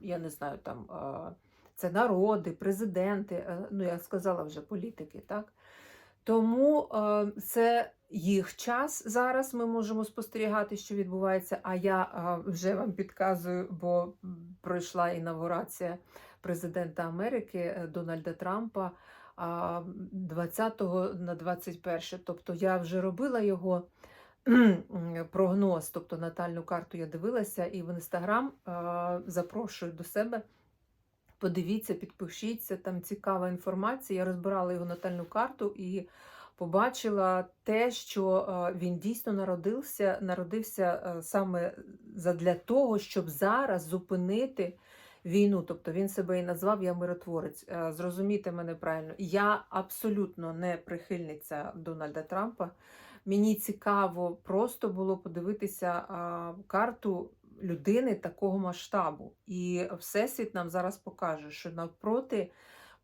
я не знаю, там це народи, президенти, е, ну я сказала вже політики, так? Тому це їх час зараз. Ми можемо спостерігати, що відбувається. А я вже вам підказую, бо пройшла інавгурація президента Америки е, Дональда Трампа 20 на 21. Тобто я вже робила його прогноз, тобто натальну карту я дивилася, і в інстаграм запрошую до себе. Подивіться, підпишіться, там цікава інформація. Я розбирала його натальну карту і побачила те, що він дійсно народився, народився саме для того, щоб зараз зупинити війну. Тобто він себе і назвав Я миротворець. Зрозумійте мене правильно, я абсолютно не прихильниця Дональда Трампа. Мені цікаво просто було подивитися карту людини такого масштабу. І Всесвіт нам зараз покаже, що навпроти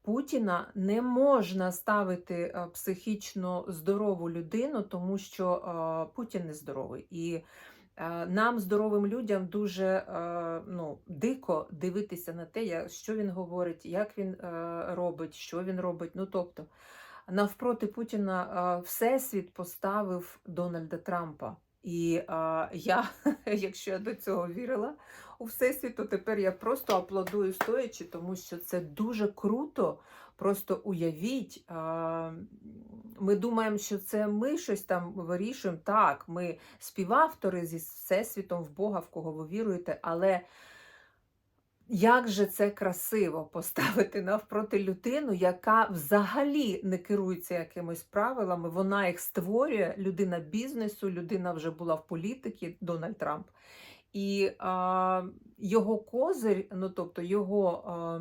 Путіна не можна ставити психічно здорову людину, тому що Путін не здоровий. І нам, здоровим людям, дуже ну, дико дивитися на те, що він говорить, як він робить, що він робить. Ну, тобто, навпроти Путіна Всесвіт поставив Дональда Трампа. І а, я, якщо я до цього вірила у Всесвіт, то тепер я просто аплодую стоячи, тому що це дуже круто. Просто уявіть, а, ми думаємо, що це ми щось там вирішуємо. Так, ми співавтори зі Всесвітом в Бога, в кого ви віруєте, але як же це красиво поставити навпроти людину, яка взагалі не керується якимись правилами, вона їх створює, людина бізнесу, людина вже була в політиці, Дональд Трамп. І а, його козир, ну тобто його а,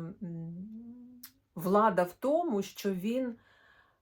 влада в тому, що він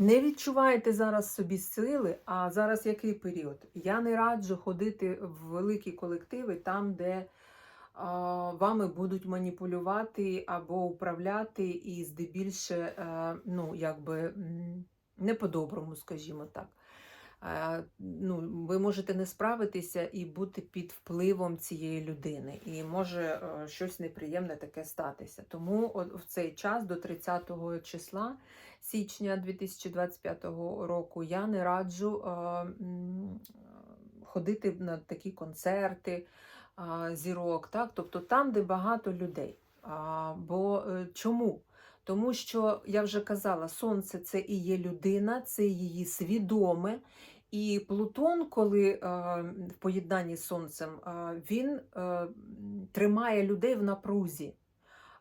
не відчуваєте зараз собі сили, а зараз який період? Я не раджу ходити в великі колективи там, де вами будуть маніпулювати або управляти, і здебільше, е, ну, якби не по-доброму, скажімо так. Е, Ну, ви можете не справитися і бути під впливом цієї людини, і може е, щось неприємне таке статися. Тому в цей час до 30 числа січня 2025 року я не раджу е, ходити на такі концерти зірок, так? тобто там, де багато людей. Бо чому? Тому що я вже казала, сонце це і є людина, це її свідоме. І Плутон, коли е, в поєднанні з сонцем, е, він е, тримає людей в напрузі.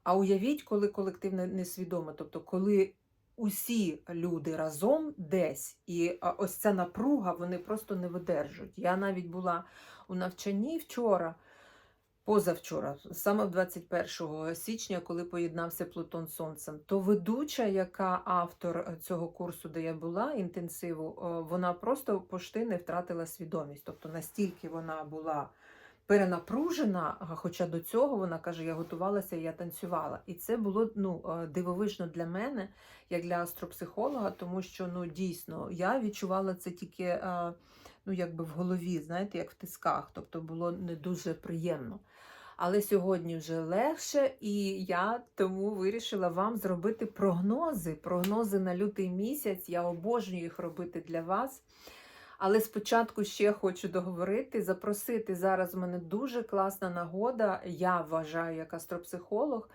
А уявіть, коли колектив не- несвідоме, тобто коли усі люди разом десь, і ось ця напруга вони просто не видержують. Я навіть була у навчанні вчора, позавчора, саме 21 січня, коли поєднався Плутон з Сонцем, то ведуча, яка автор е, цього курсу, де я була, інтенсиву, е, вона просто пошти не втратила свідомість. Тобто настільки вона була перенапружена, хоча до цього вона каже, я готувалася, я танцювала. І це було ну, е, дивовижно для мене, як для астропсихолога, тому що ну, дійсно я відчувала це тільки ну, якби в голові, знаєте, як в тисках. Тобто було не дуже приємно. Але сьогодні вже легше, і я тому вирішила вам зробити прогнози. Прогнози на лютий місяць. Я обожнюю їх робити для вас. Але спочатку ще хочу договорити, запросити зараз в мене дуже класна нагода. Я вважаю, як астропсихолог,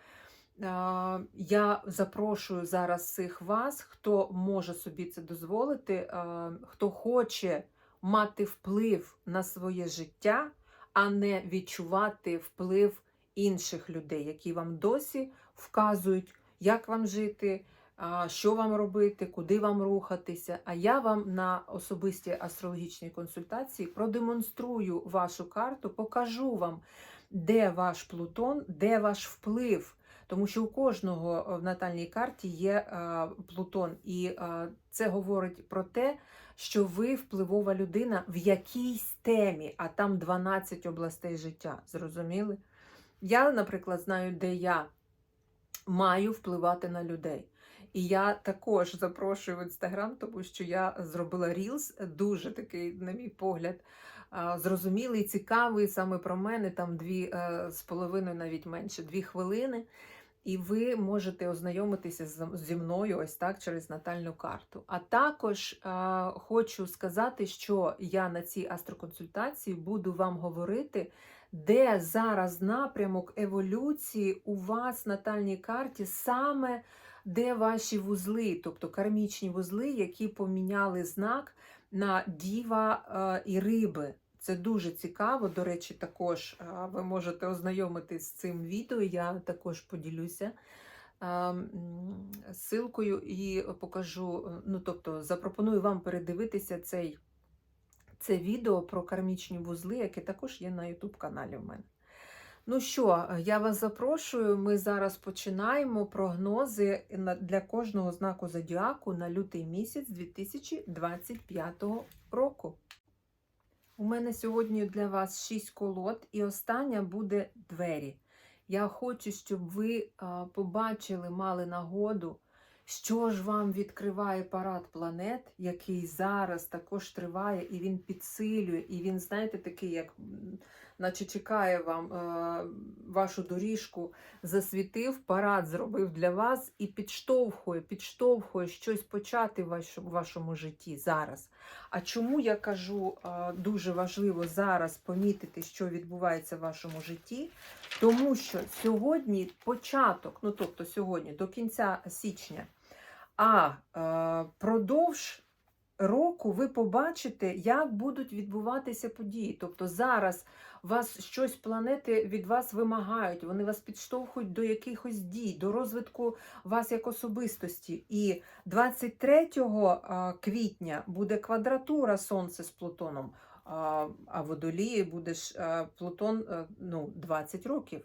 Я запрошую зараз всіх вас, хто може собі це дозволити, хто хоче мати вплив на своє життя, а не відчувати вплив інших людей, які вам досі вказують, як вам жити, що вам робити, куди вам рухатися. А я вам на особистій астрологічній консультації продемонструю вашу карту, покажу вам, де ваш Плутон, де ваш вплив. Тому що у кожного е, в натальній карті є е, Плутон, і е, це говорить про те, що ви впливова людина в якійсь темі, а там 12 областей життя. Зрозуміли? Я, наприклад, знаю, де я маю впливати на людей. І я також запрошую в інстаграм, тому що я зробила рілс, дуже такий, на мій погляд, зрозумілий, цікавий саме про мене, там дві з половиною, навіть менше, дві хвилини. І ви можете ознайомитися зі мною ось так через натальну карту. А також е, хочу сказати, що я на цій астроконсультації буду вам говорити, де зараз напрямок еволюції у вас натальній карті, саме де ваші вузли, тобто кармічні вузли, які поміняли знак на діва е, і риби. Це дуже цікаво. До речі, також ви можете ознайомитись з цим відео. Я також поділюся ссылкою і покажу. е, Ну, тобто, запропоную вам передивитися цей, це відео про кармічні вузли, яке також є на YouTube каналі в мене. Ну що, я вас запрошую. Ми зараз починаємо прогнози для кожного знаку зодіаку на лютий місяць 2025 року. У мене сьогодні для вас 6 колод, і остання буде двері. Я хочу, щоб ви побачили, мали нагоду, що ж вам відкриває парад планет, який зараз також триває, і він підсилює, і він, знаєте, такий, як наче чекає вам е, вашу доріжку, засвітив, парад зробив для вас і підштовхує, підштовхує щось почати в вашому, житті зараз. А чому я кажу, е, дуже важливо зараз помітити, що відбувається в вашому житті? Тому що сьогодні початок, ну тобто сьогодні до кінця січня, а е, продовж року ви побачите, як будуть відбуватися події. Тобто зараз вас щось планети від вас вимагають, вони вас підштовхують до якихось дій, до розвитку вас як особистості. І 23 а, квітня буде квадратура Сонце з Плутоном, а Водолії буде ж Плутон ну, 20 років.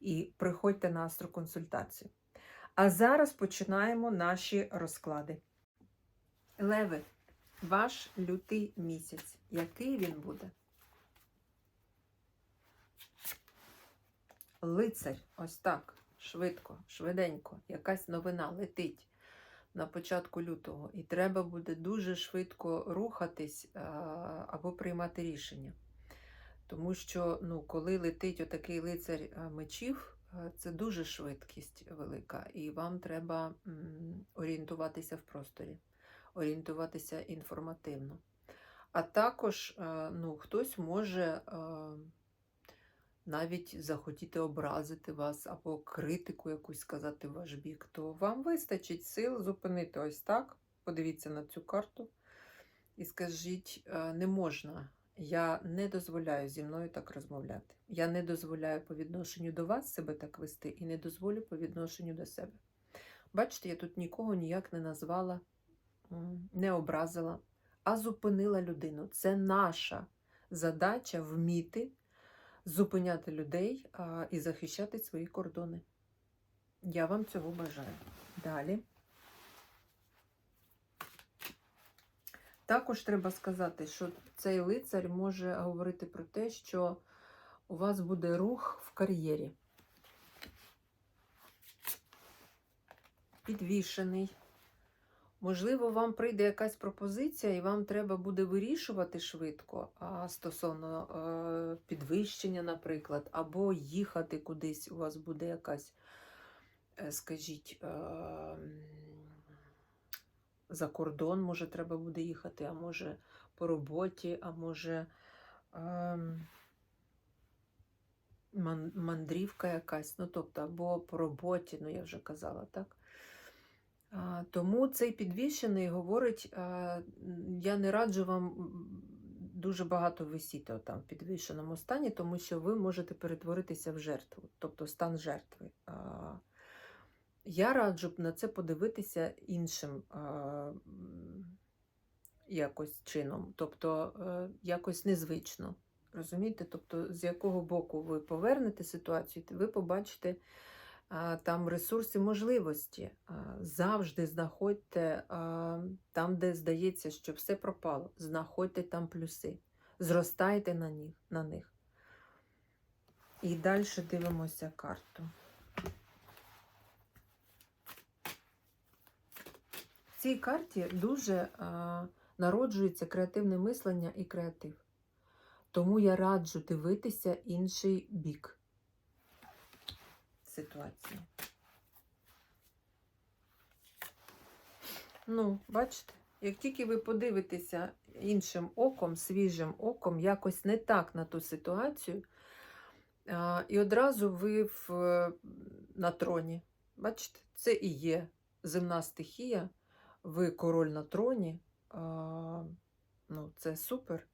і приходьте на астроконсультацію. А зараз починаємо наші розклади. Леви, ваш лютий місяць. Який він буде? Лицарь, ось так, швидко, швиденько, якась новина летить на початку лютого, і треба буде дуже швидко рухатись або приймати рішення. Тому що, ну, коли летить отакий лицар мечів, це дуже швидкість велика, і вам треба орієнтуватися в просторі, орієнтуватися інформативно. А також ну, хтось може навіть захотіти образити вас або критику якусь сказати в ваш бік, то вам вистачить сил зупинити ось так. Подивіться на цю карту і скажіть, «Е, не можна. Я не дозволяю зі мною так розмовляти. Я не дозволяю по відношенню до вас себе так вести і не дозволю по відношенню до себе. Бачите, я тут нікого ніяк не назвала, не образила, а зупинила людину. Це наша задача вміти зупиняти людей і захищати свої кордони. Я вам цього бажаю. Далі. Також треба сказати, що цей лицар може говорити про те, що у вас буде рух в кар'єрі. Підвішений. Можливо, вам прийде якась пропозиція, і вам треба буде вирішувати швидко а, стосовно е, підвищення, наприклад, або їхати кудись. У вас буде якась, е, скажіть, е, за кордон, може, треба буде їхати, а може по роботі, а може е, ман, мандрівка якась, ну тобто, або по роботі, ну я вже казала, так? А, Тому цей підвішений говорить, а, я не раджу вам дуже багато висіти там в підвішеному стані, тому що ви можете перетворитися в жертву, тобто стан жертви. Я раджу б на це подивитися іншим м, якось чином, тобто е, якось незвично. Розумієте? Тобто, з якого боку ви повернете ситуацію, ви побачите а, там ресурси можливості. А, Завжди знаходьте а, там, де здається, що все пропало. Знаходьте там плюси, зростайте на них. На них. І далі дивимося карту. Цій карті дуже а, народжується креативне мислення і креатив. Тому я раджу дивитися інший бік ситуації. Ну, бачите, як тільки ви подивитеся іншим оком, свіжим оком, якось не так на ту ситуацію, а, і одразу ви в, на троні. Бачите, це і є земна стихія, ви король на троні. Ну, Це супер.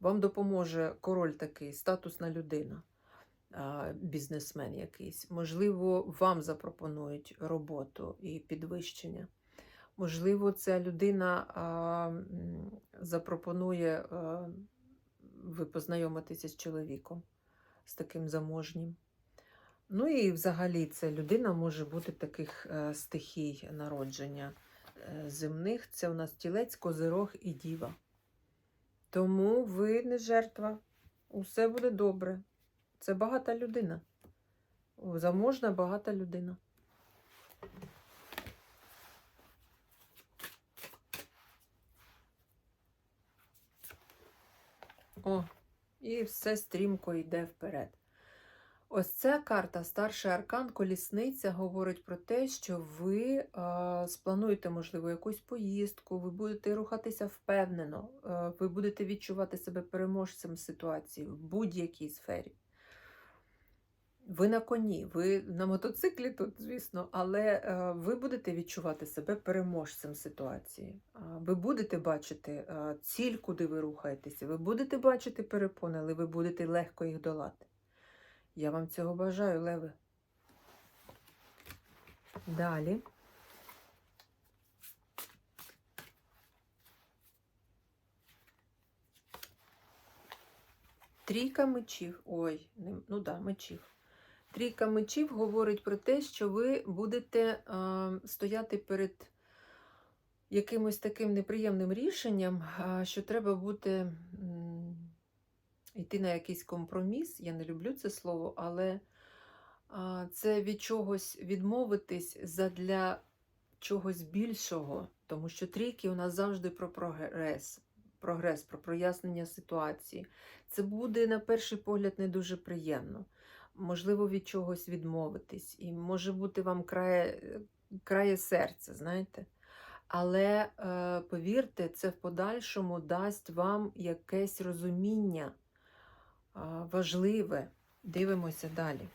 Вам допоможе король такий, статусна людина бізнесмен якийсь. Можливо, вам запропонують роботу і підвищення. Можливо, ця людина запропонує ви познайомитися з чоловіком, з таким заможнім. Ну і взагалі ця людина може бути таких стихій народження земних. Це у нас тілець, козирог і діва. Тому ви не жертва. Усе буде добре. Це багата людина. Заможна багата людина. О, і все стрімко йде вперед. Ось ця карта, старший аркан, колісниця, говорить про те, що ви а, сплануєте, можливо, якусь поїздку, ви будете рухатися впевнено, а, ви будете відчувати себе переможцем ситуації в будь-якій сфері. Ви на коні, ви на мотоциклі тут, звісно, але е, ви будете відчувати себе переможцем ситуації. Ви будете бачити е, ціль, куди ви рухаєтеся, ви будете бачити перепони, але ви будете легко їх долати. Я вам цього бажаю, Леви. Далі. Трійка мечів. Ой, ну да, мечів. Трійка мечів говорить про те, що ви будете а, стояти перед якимось таким неприємним рішенням, що треба бути йти на якийсь компроміс. Я не люблю це слово, але це від чогось відмовитись задля чогось більшого, тому що трійки у нас завжди про прогрес. Прогрес, про прояснення ситуації. Це буде, на перший погляд, не дуже приємно можливо, від чогось відмовитись, і може бути вам крає, крає серця, знаєте. Але е, повірте, це в подальшому дасть вам якесь розуміння важливе. Дивимося далі.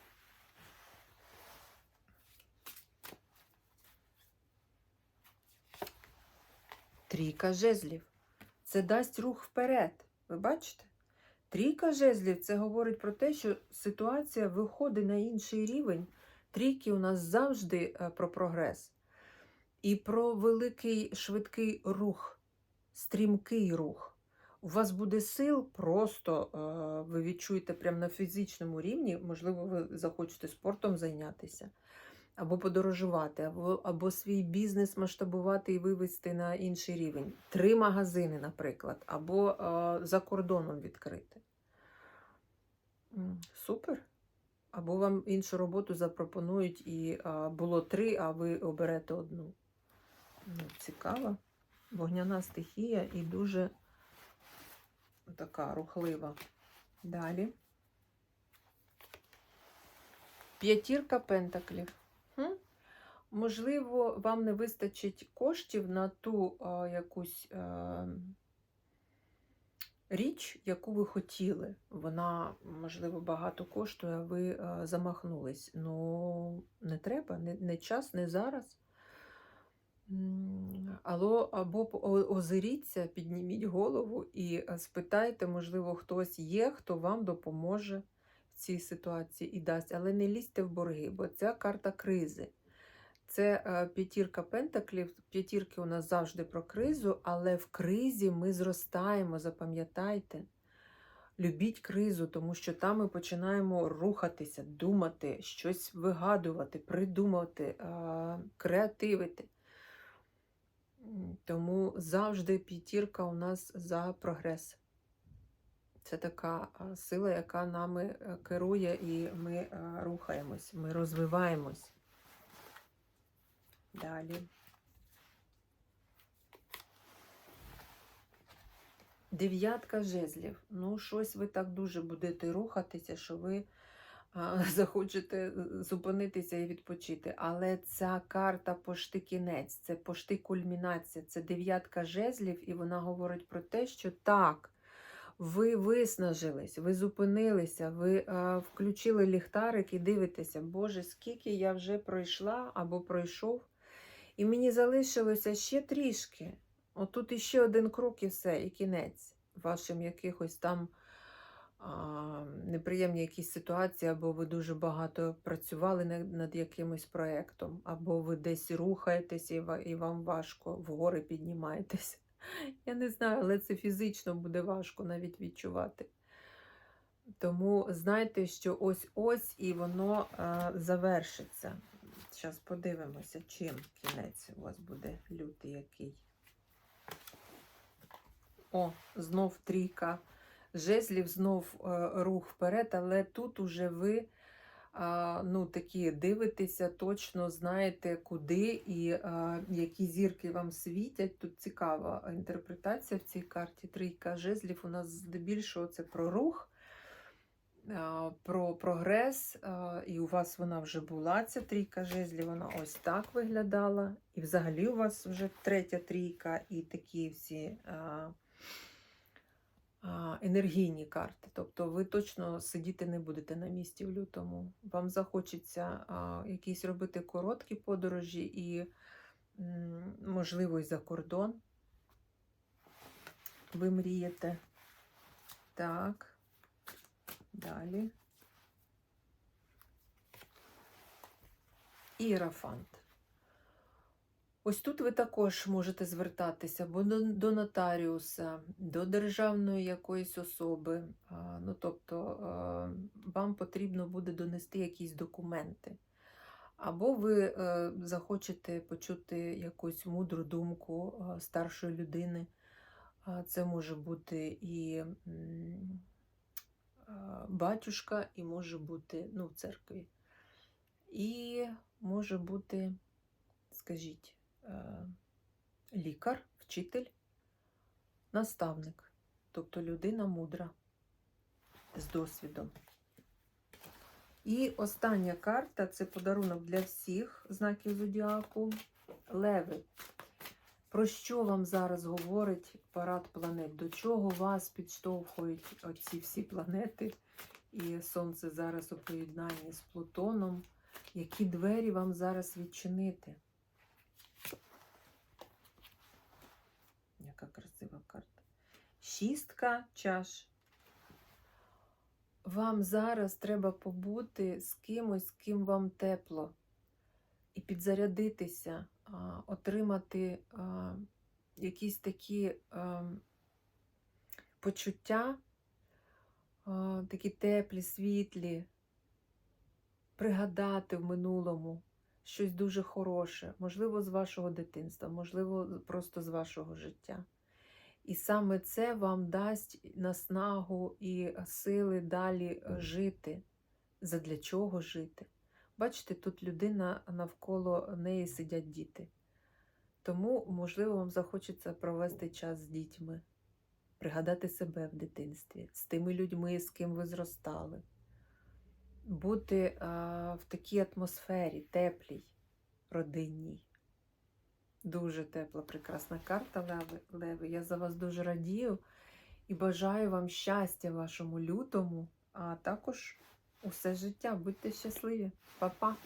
Трійка жезлів. Це дасть рух вперед. Ви бачите? Трійка жезлів це говорить про те, що ситуація виходить на інший рівень. Трійки у нас завжди е, про прогрес і про великий швидкий рух стрімкий рух. У вас буде сил, просто ви відчуєте прямо на фізичному рівні, можливо, ви захочете спортом зайнятися, або подорожувати, або, або свій бізнес масштабувати і вивести на інший рівень. Три магазини, наприклад, або за кордоном відкрити. Супер. Або вам іншу роботу запропонують і а, було три, а ви оберете одну. Ну, цікаво. Вогняна стихія і дуже така рухлива. Далі. П'ятірка пентаклів. Хм? Можливо, вам не вистачить коштів на ту а, якусь а, річ, яку ви хотіли. Вона, можливо, багато коштує, а ви а, замахнулись. Ну, не треба, не, не час, не зараз. Або озиріться, підніміть голову і е, спитайте, можливо, хтось є, хто вам допоможе в цій ситуації і дасть. Але не лізьте в борги, бо ця карта кризи. Це е, п'ятірка пентаклів. П'ятірки у нас завжди про кризу, але в кризі ми зростаємо, запам'ятайте. Любіть кризу, тому що там ми починаємо рухатися, думати, щось вигадувати, придумати, е, креативити. Тому завжди п'ятірка у нас за прогрес. Це така сила, яка нами е, керує, і ми е, рухаємось, ми розвиваємось. Далі. Дев'ятка жезлів. Ну, щось ви так дуже будете рухатися, що ви захочете зупинитися і відпочити. Але ця карта пошти кінець, це пошти кульмінація, це дев'ятка жезлів, і вона говорить про те, що так, ви виснажились, ви зупинилися, ви а, включили ліхтарик і дивитеся, Боже, скільки я вже пройшла або пройшов, і мені залишилося ще трішки. Отут іще один крок і все, і кінець вашим якихось там неприємні якісь ситуації, або ви дуже багато працювали над, якимось проєктом, або ви десь рухаєтесь і, вам важко, вгори піднімаєтесь. Я не знаю, але це фізично буде важко навіть відчувати. Тому знайте, що ось-ось і воно а, завершиться. Зараз подивимося, чим кінець у вас буде лютий який. О, знов трійка жезлів, знов е, рух вперед, але тут уже ви ну, такі дивитеся, точно знаєте, куди і які зірки вам світять. Тут цікава інтерпретація в цій карті. Трійка жезлів у нас здебільшого це про рух. Про прогрес, і у вас вона вже була, ця трійка жезлів, вона ось так виглядала. І взагалі у вас вже третя трійка, і такі всі енергійні карти. Тобто ви точно сидіти не будете на місці в лютому. Вам захочеться якісь робити короткі подорожі і, можливо, і за кордон. Ви мрієте. Так. Далі. Іерафант. Ось тут ви також можете звертатися або до, нотаріуса, до державної якоїсь особи. Ну, тобто вам потрібно буде донести якісь документи. Або ви е, захочете почути якусь мудру думку старшої людини. Це може бути і батюшка, і може бути ну, в церкві. І може бути, скажіть, лікар, вчитель, наставник, тобто людина мудра з досвідом. І остання карта це подарунок для всіх знаків зодіаку. Леви. Про що вам зараз говорить парад планет? До чого вас підштовхують оці всі планети? І Сонце зараз у поєднанні з Плутоном. Які двері вам зараз відчинити? Яка красива карта. Шістка чаш. Вам зараз треба побути з кимось, з ким вам тепло, і підзарядитися, отримати якісь такі почуття, такі теплі, світлі, пригадати в минулому щось дуже хороше, можливо, з вашого дитинства, можливо, просто з вашого життя. І саме це вам дасть наснагу і сили далі е, жити. Задля чого жити? Бачите, тут людина навколо неї сидять діти. Тому, можливо, вам захочеться провести час з дітьми, пригадати себе в дитинстві, з тими людьми, з ким ви зростали, бути а, в такій атмосфері, теплій, родинній. Дуже тепла, прекрасна карта Леви. Леви. Я за вас дуже радію і бажаю вам щастя вашому лютому, а також усе життя. Будьте щасливі. Па-па!